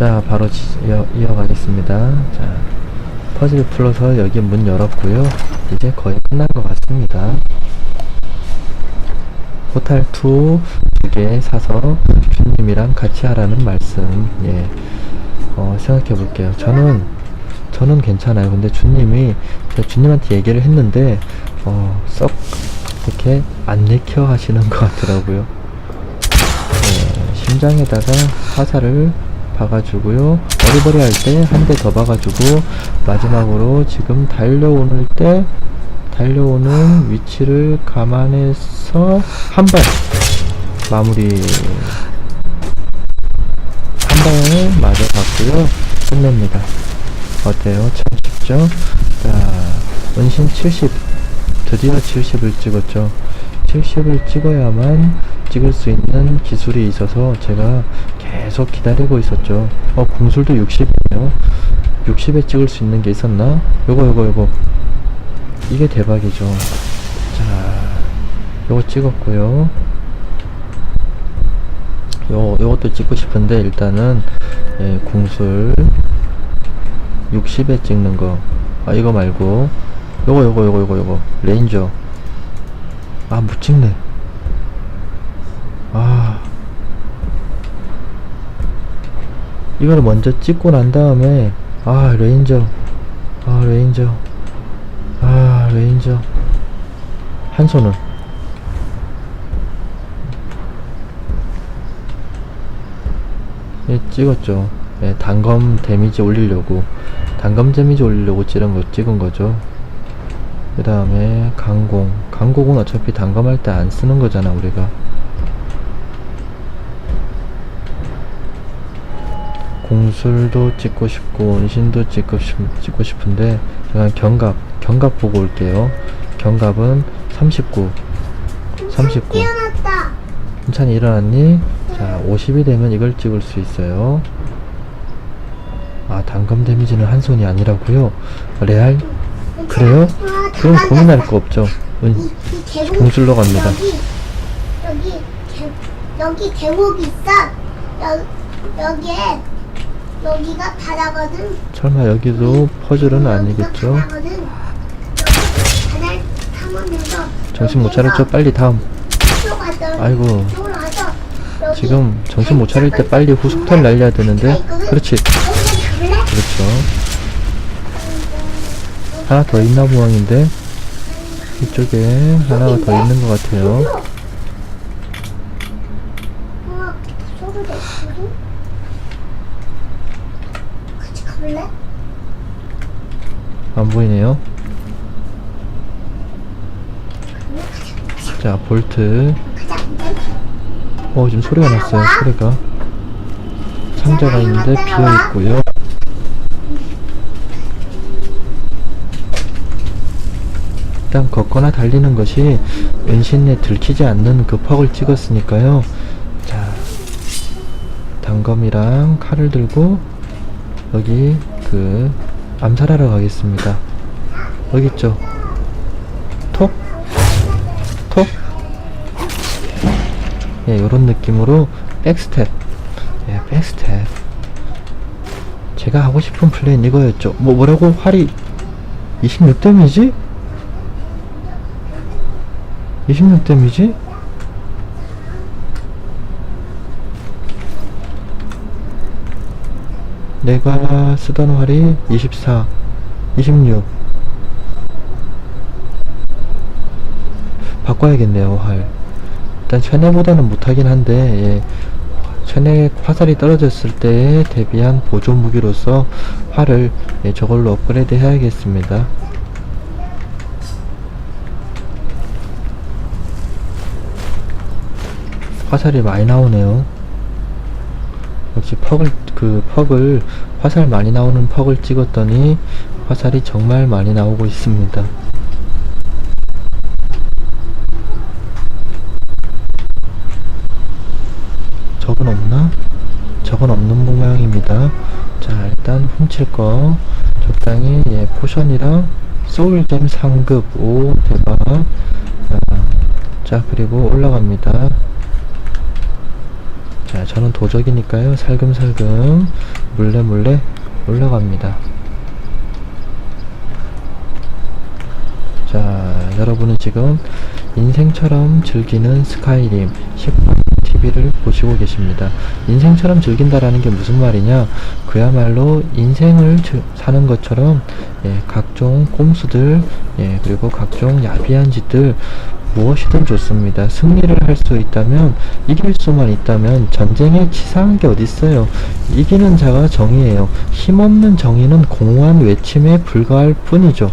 자, 바로 지- 이어, 이어가겠습니다. 자, 퍼즐 풀어서 여기 문 열었고요. 이제 거의 끝난 것 같습니다. 포탈 2두개 사서 주님이랑 같이 하라는 말씀, 예, 어, 생각해 볼게요. 저는, 저는 괜찮아요. 근데 주님이, 제가 주님한테 얘기를 했는데, 어, 썩, 이렇게 안 내켜 하시는 것 같더라고요. 네, 심장에다가 화살을 박아주고요. 어리버리 할 때 한 대 더 박아주고 마지막으로 지금 달려오는 때 달려오는 위치를 감안해서 한 발 마무리 한 방에 맞아봤고요. 끝냅니다. 어때요? 참 쉽죠? 자, 은신 70 드디어 70을 찍었죠. 70을 찍어야만 찍을 수 있는 기술이 있어서 제가 계속 기다리고 있었죠. 어, 공술도 60이에요. 60에 찍을 수 있는 게 있었나? 요거, 요거, 요거. 이게 대박이죠. 자, 요거 찍었고요. 요, 요것도 찍고 싶은데, 일단은, 예, 공술 60에 찍는 거. 아, 이거 말고. 요거, 요거, 요거, 요거, 요거. 레인저. 아, 못 찍네. 아. 이걸 먼저 찍고 난 다음에, 아, 레인저. 아, 레인저. 아, 레인저. 한 손은. 예, 찍었죠. 예, 단검 데미지 올리려고. 단검 데미지 올리려고 찍은 거, 찍은 거죠. 그 다음에 강공 강공은 어차피 단검할 때 안 쓰는 거잖아 우리가 공술도 찍고 싶고 은신도 찍고, 싶, 찍고 싶은데 제가 경갑 경갑 보고 올게요 경갑은 39 39 깨어났다. 괜찮이 일어났니? 자 50이 되면 이걸 찍을 수 있어요 아 단검 데미지는 한 손이 아니라고요 레알 그래요? 아, 그럼 다 고민할. 거 없죠 은, 공술로 갑니다. 여기 여기 계, 여기 있어. 여, 여기에 여기가 바다거든. 설마 여기도 퍼즐은 아니겠죠? 바다거든. 여기 바다를 탐험해서 정신 못 차렸죠? 빨리 다음. 아이고, 지금 정신 못 차릴 때 빨리 후속탄 날려야 되는데. 그렇지. 그렇죠. 하나 더 있나 모양인데. 이쪽에 하나가 더 있는 것 같아요. 어, 소리 내 소리? 같이 가볼래? 안 보이네요. 자, 볼트. 어, 지금 소리가 났어요. 소리가. 상자가 있는데 비어 있고요. 일단 걷거나 달리는 것이 은신에 들키지 않는 그 퍽을 찍었으니까요. 자, 단검이랑 칼을 들고 여기 그 암살하러 가겠습니다. 여기 있죠. 톡, 톡. 예, 요런 느낌으로 백스텝. 예, 백스텝. 제가 하고 싶은 플레이는 이거였죠. 뭐, 뭐라고? 활이 26 데미지? 26 데미지? 내가 쓰던 활이 24, 26. 바꿔야겠네요, 활. 일단 최내보다는 못하긴 한데, 예. 최내 화살이 떨어졌을 때에 대비한 보조 무기로서 활을 예, 저걸로 업그레이드 해야겠습니다. 화살이 많이 나오네요. 역시 퍽을 그 퍽을 화살 많이 나오는 퍽을 찍었더니 화살이 정말 많이 나오고 있습니다. 적은 없나? 적은 없는 모양입니다. 자 일단 훔칠 거 적당히 예 포션이랑 소울잼 상급 오 대박. 자, 자 그리고 올라갑니다. 자, 저는 도적이니까요. 살금살금 몰래 몰래 올라갑니다. 자, 여러분은 지금 인생처럼 즐기는 스카이림 10 번 TV를 보시고 계십니다. 인생처럼 즐긴다라는 게 무슨 말이냐? 그야말로 인생을 즐- 사는 것처럼 예, 각종 꼼수들, 예, 그리고 각종 야비한 짓들 무엇이든 좋습니다. 승리를 할 수 있다면 이길 수만 있다면 전쟁에 치사한 게 어딨어요. 이기는 자가 정의예요. 힘없는 정의는 공허한 외침에 불과할 뿐이죠.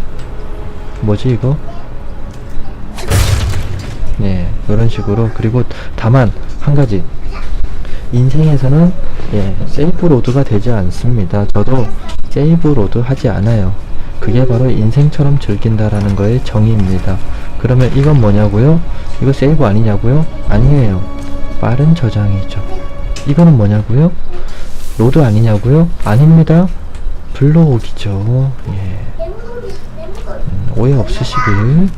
뭐지 이거? 네, 이런 식으로 그리고 다만 한 가지 인생에서는 예, 세이브 로드가 되지 않습니다. 저도 세이브 로드 하지 않아요. 그게 바로 인생처럼 즐긴다라는 거의 정의입니다. 그러면 이건 뭐냐고요? 이거 세이브 아니냐고요? 아니에요. 빠른 저장이죠. 이거는 뭐냐고요? 로드 아니냐고요? 아닙니다. 블로옥이죠. 예. 음, 오해 없으시길.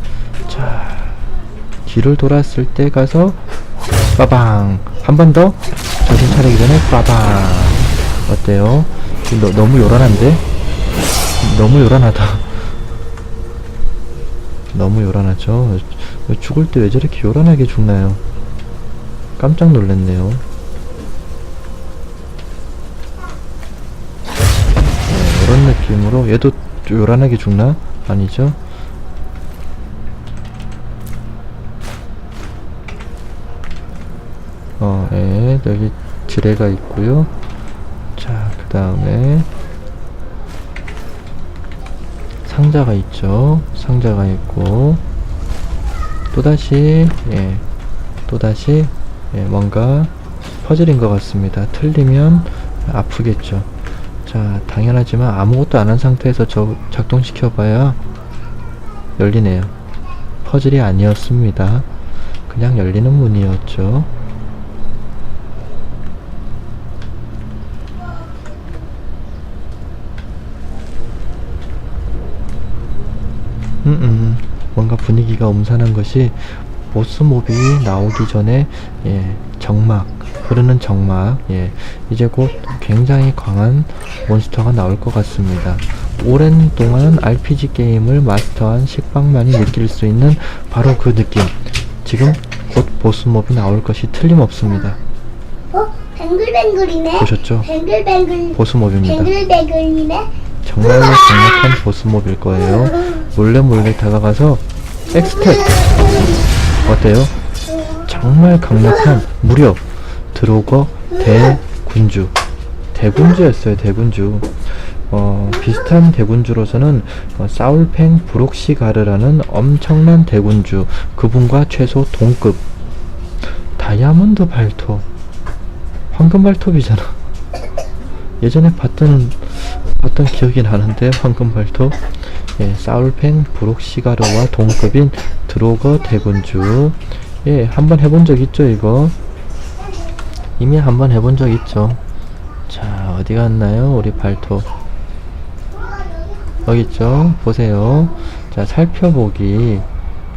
자, 뒤를 돌았을 때 가서 빠방 한 번 더 정신 차리기 전에 빠방 어때요? 너, 너무 요란한데? 너무 요란하다. 너무 요란하죠? 죽을 때 왜 저렇게 요란하게 죽나요? 깜짝 놀랐네요. 네, 이런 느낌으로 얘도 요란하게 죽나? 아니죠? 예, 여기 지뢰가 있고요. 자, 그 다음에 상자가 있죠. 상자가 있고 또다시 예, 또다시 예, 뭔가 퍼즐인 것 같습니다. 틀리면 아프겠죠. 자, 당연하지만 아무것도 안 한 상태에서 저 작동시켜 봐야 열리네요. 퍼즐이 아니었습니다. 그냥 열리는 문이었죠. 음, 음, 뭔가 분위기가 음산한 것이 보스몹이 나오기 전에 예, 정막 흐르는 정막 예, 이제 곧 굉장히 강한 몬스터가 나올 것 같습니다. 오랜 동안 RPG 게임을 마스터한 식빵만이 느낄 수 있는 바로 그 느낌. 지금 곧 보스몹이 나올 것이 틀림없습니다. 어? 뱅글뱅글이네 보셨죠? 뱅글뱅글 보스몹입니다. 뱅글뱅글이네 정말로 강력한 보스몹일 거예요. 몰래 몰래 다가가서 엑스텝 어때요? 정말 강력한 무려 드로거 대군주. 대군주였어요 대군주. 어, 비슷한 대군주로서는 어, 사울팽 브록시가르라는 엄청난 대군주. 그분과 최소 동급. 다이아몬드 발톱. 황금 발톱이잖아. 예전에 봤던 봤던 기억이 나는데 황금 발톱 예, 사울팽 브록시가르와 동급인 드로거 대군주. 예, 한번 해본 적 있죠 이거? 이미 한번 해본 적 있죠. 자 어디 갔나요 우리 발톱 여기 있죠? 보세요. 자 살펴보기.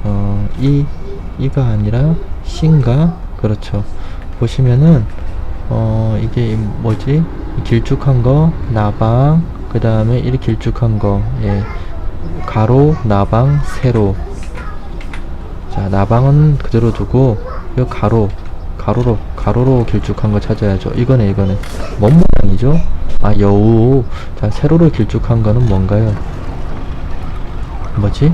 어, 이 이가 아니라 신가? 그렇죠. 보시면은 어 이게 이 뭐지? 이 길쭉한 거? 나방 그 다음에 이렇게 길쭉한 거 예. 가로 나방 세로. 자 나방은 그대로 두고 이 가로 가로로 가로로 길쭉한 거 찾아야죠. 이거네 이거네. 뭔 모양이죠? 아 여우. 자 세로로 길쭉한 거는 뭔가요? 뭐지?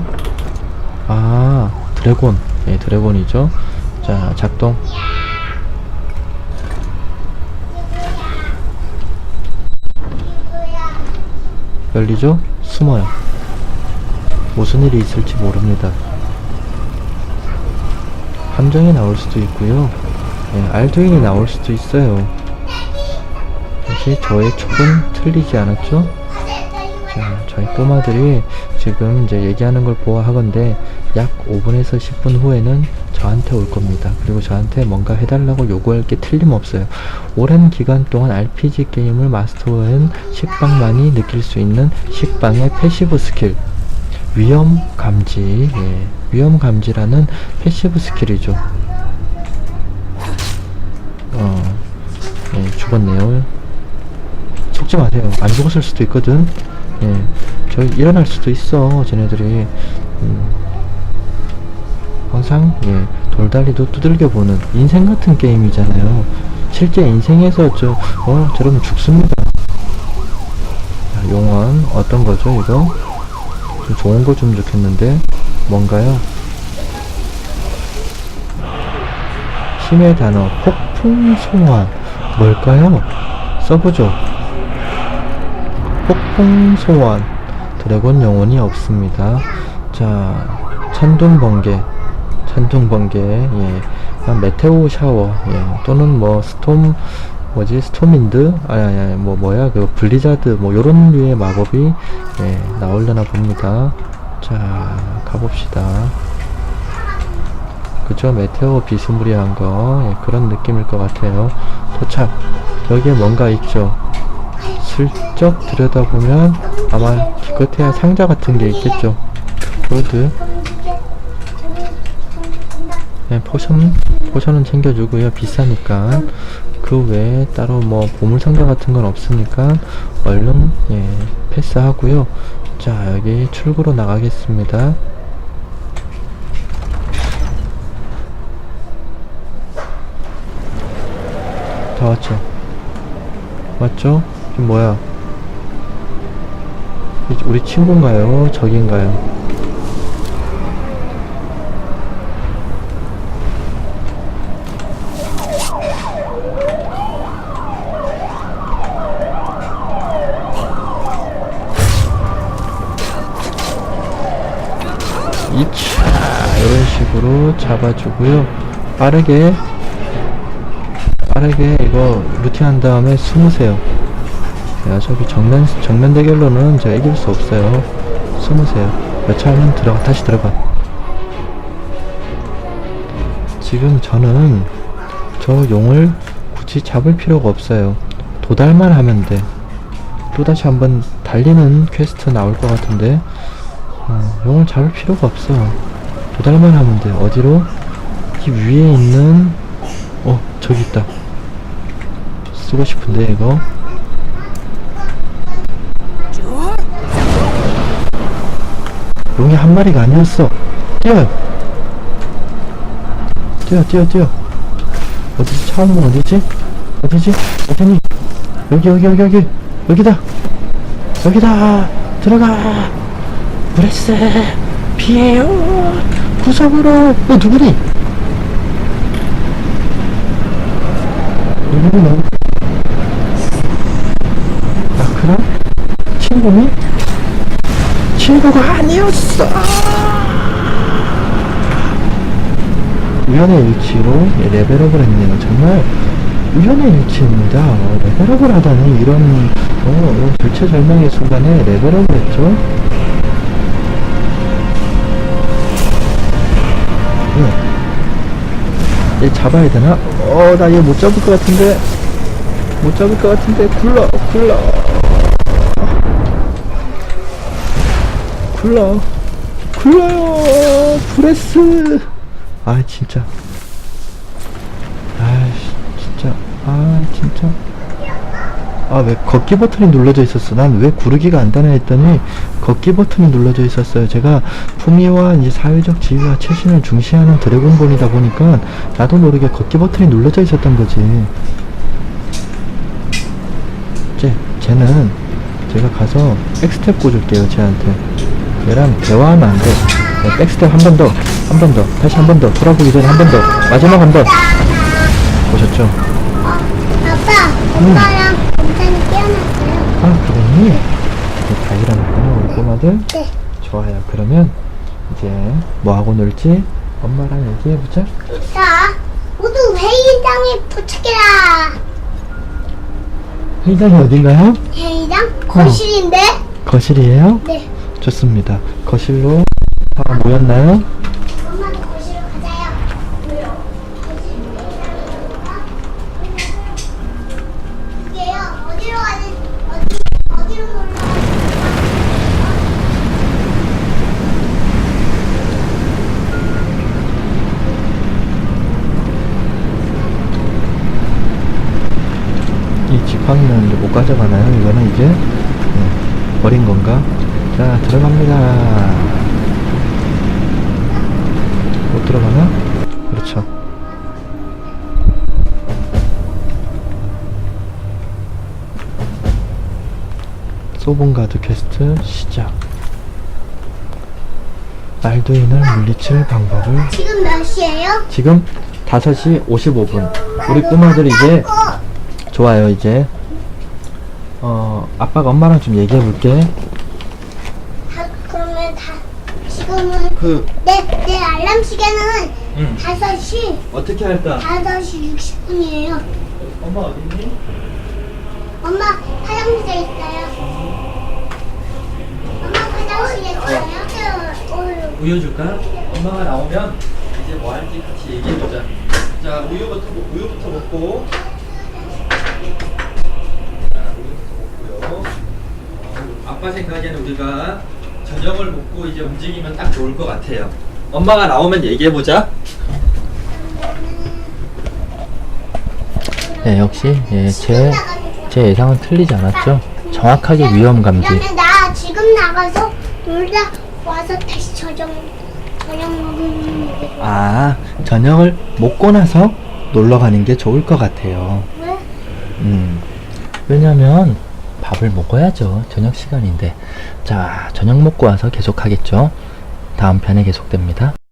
아 드래곤. 예 드래곤이죠. 자 작동 열리죠? 숨어요. 무슨 일이 있을지 모릅니다. 함정이 나올 수도 있고요. 예, 알두인이 나올 수도 있어요. 역시 저의 촉은 틀리지 않았죠? 자, 저희 꼬마들이 지금 이제 얘기하는 걸 보아하건대 약 5분에서 10분 후에는 저한테 올 겁니다. 그리고 저한테 뭔가 해달라고 요구할 게 틀림없어요. 오랜 기간 동안 RPG 게임을 마스터한 식빵만이 느낄 수 있는 식빵의 패시브 스킬. 위험 감지, 예, 위험 감지라는 패시브 스킬이죠. 어, 예, 죽었네요. 속지 마세요. 안 죽었을 수도 있거든. 예, 저 일어날 수도 있어. 쟤네들이. 음, 항상 예, 돌다리도 두들겨 보는 인생 같은 게임이잖아요. 실제 인생에서 저 어, 저러면 죽습니다. 자, 용원 어떤 거죠, 이거? 좀 좋은 거 좀 좋겠는데 뭔가요? 힘의 단어 폭풍 소환 뭘까요? 써보죠. 폭풍 소환 드래곤 영혼이 없습니다. 자 천둥 번개 천둥 번개 예 메테오 샤워 예 또는 뭐 스톰 뭐지 스톰인드 아니 아니 뭐 뭐야 그 블리자드 뭐 요런 류의 마법이 예 나오려나 봅니다. 자 가봅시다. 그죠? 메테오 비스무리한 거 예, 그런 느낌일 것 같아요. 도착. 여기에 뭔가 있죠. 슬쩍 들여다보면 아마 기껏해야 상자 같은 게 있겠죠. 좀 네, 포션 포션은 챙겨주고요. 비싸니까 그 외에 따로 뭐 보물 상자 같은 건 없으니까 얼른 예 패스하고요. 자 여기 출구로 나가겠습니다. 다 왔죠? 맞죠? 이게 뭐야? 우리 친구인가요? 적인가요? 이차 이런 식으로 잡아주고요. 빠르게 빠르게 이거 루팅 한 다음에 숨으세요. 야 저기 정면 정면 대결로는 제가 이길 수 없어요. 숨으세요. 몇 차면 들어가 다시 들어가. 지금 저는 저 용을 굳이 잡을 필요가 없어요. 도달만 하면 돼. 또다시 한번 달리는 퀘스트 나올 것 같은데 어, 용을 잡을 필요가 없어. 도달만 하면 돼. 어디로? 이 위에 있는 어 저기 있다. 쓰고 싶은데 이거. 용이 한 마리가 아니었어. 뛰어. 뛰어 뛰어 뛰어. 어디지? 처음은 어디지? 어디지? 어디니? 여기 여기 여기 여기 여기다. 여기다. 들어가. 브레스 피해요. 구석으로. 어 누구니? 누구니? 너 마크라 친구니? 친구가 아니었어. 우연의 일치로 예, 레벨업을 했네요. 정말 우연의 일치입니다. 어, 레벨업을 하다니 이런 어, 이런 절체절명의 순간에 레벨업을 했죠 얘 잡아야 되나? 어, 나 얘 못 잡을 것 같은데. 못 잡을 것 같은데. 굴러, 굴러. 굴러. 굴러요. 브레스. 아, 진짜. 아이씨, 진짜. 아, 진짜. 아, 왜 걷기 버튼이 눌러져 있었어? 난 왜 구르기가 안 되나 했더니 걷기 버튼이 눌러져 있었어요. 제가 품위와 이제 사회적 지위와 최신을 중시하는 드래곤볼이다 보니까 나도 모르게 걷기 버튼이 눌러져 있었던 거지. 쟤, 쟤는 제가 가서 백스텝 꽂을게요, 쟤한테. 얘랑 대화하면 안 돼. 네, 백스텝 한 번 더, 한 번 더, 다시 한 번 더, 돌아보기 전에 한 번 더, 마지막 한 번. 보셨죠? 아빠 엄마랑 엄마는 깨어났어요 아, 그러니? 이제 다 일어났구나, 우리 꼬마들. 네 좋아요. 그러면 이제 뭐 하고 놀지? 엄마랑 얘기해보자. 자 모두 회의장에 도착해라 회의장이 어딘가요? 회의장 거실인데 거실이에요? 네 좋습니다. 거실로 다 모였나요? 못 가져가나요? 이거는 이제 네, 버린 건가? 자 들어갑니다. 못 들어가나? 그렇죠. 소본가드 퀘스트 시작. 알두인을 물리칠 방법을 지금 몇 시예요? 지금 5시 55분. 우리 꼬마들 이제 좋아요 이제 어 아빠가 엄마랑 좀 얘기해 볼게. 다, 그러면 다 지금은 그 내, 내 알람 시계는 응. 5시 어떻게 할까? 5시 60분이에요 엄마 어디 있니? 엄마 화장실에 있어요 엄마 화장실에 있어요? 어, 우유 줄까? 엄마가 나오면 이제 뭐 할지 같이 얘기해 보자. 자 우유부터 먹- 우유부터 먹고. 어, 아빠 생각에는 우리가 저녁을 먹고 이제 움직이면 딱 좋을 것 같아요. 엄마가 나오면 얘기해 보자. 네 역시 예, 제, 제 예상은 틀리지 않았죠. 정확하게 위험 감지. 나 지금 나가서 놀다 와서 다시 저녁 저녁 먹는 게 아 저녁을 먹고 나서 놀러 가는 게 좋을 것 같아요. 왜? 음, 왜냐면 밥을 먹어야죠. 저녁 시간인데. 자, 저녁 먹고 와서 계속 하겠죠. 다음 편에 계속됩니다.